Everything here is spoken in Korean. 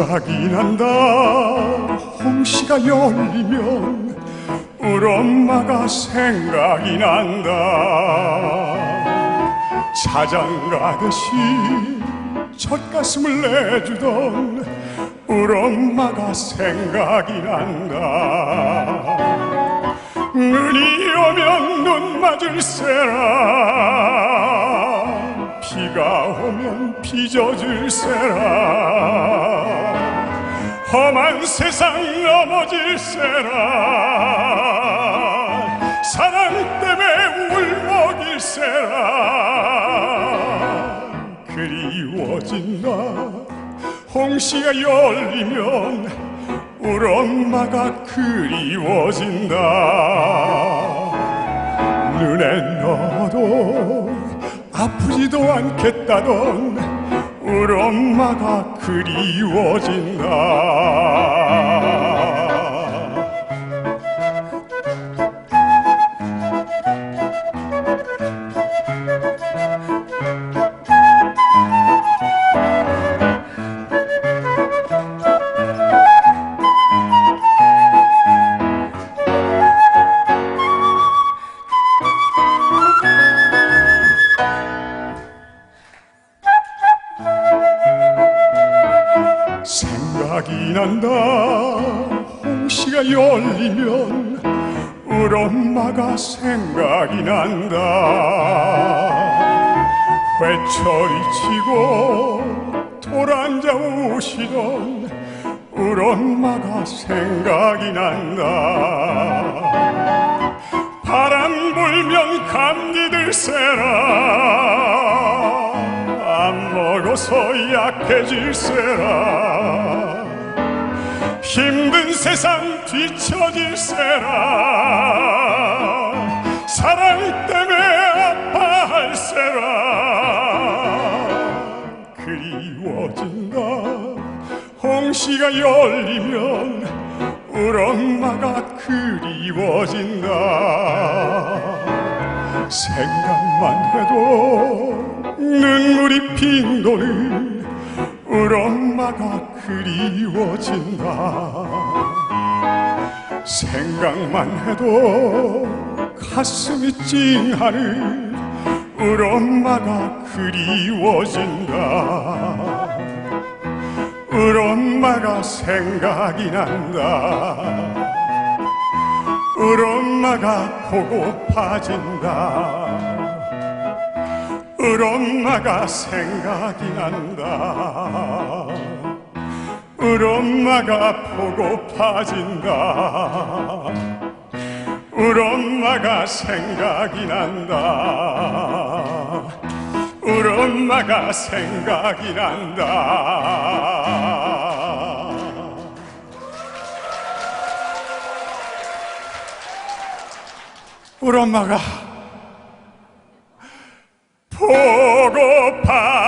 생각이 난다. 홍시가 열리면 우리 엄마가 생각이 난다. 자장가듯이 젖가슴을 내주던 우리 엄마가 생각이 난다. 눈이 오면 눈 맞을세라. 비가 오면 빚어줄세라 험한 세상 넘어질세라. 사랑 때문에 울먹일세라. 그리워진다 홍시가 열리면 우리 엄마가 그리워진다 눈에 넣어도 아프지도 않겠다던 우리 엄마가 그리워진다 생각이 난다. 홍시가 열리면 우리 엄마가 생각이 난다. 회초리 치고 돌아앉아 우시던 우리 엄마가 생각이 난다. 바람 불면 감기 들세라. 안 먹어서 약해질세라 힘든 세상 뒤처질세라. 사랑 때문에 아파할세라. 그리워진다. 홍시가 열리면 우리 엄마가 그리워진다. 생각만 해도 눈물이 핑 도는 우리 엄마가 그리워진다. 생각만 해도 가슴이 찡하는 우리 엄마가 그리워진다. 우리 엄마가 생각이 난다. 우리 엄마가 보고파진다 우리 엄마가 생각이 난다. 우리 엄마가 보고파진다. 우리 엄마가 생각이 난다. 우리 엄마가 생각이 난다. 우리 엄마가 허겁한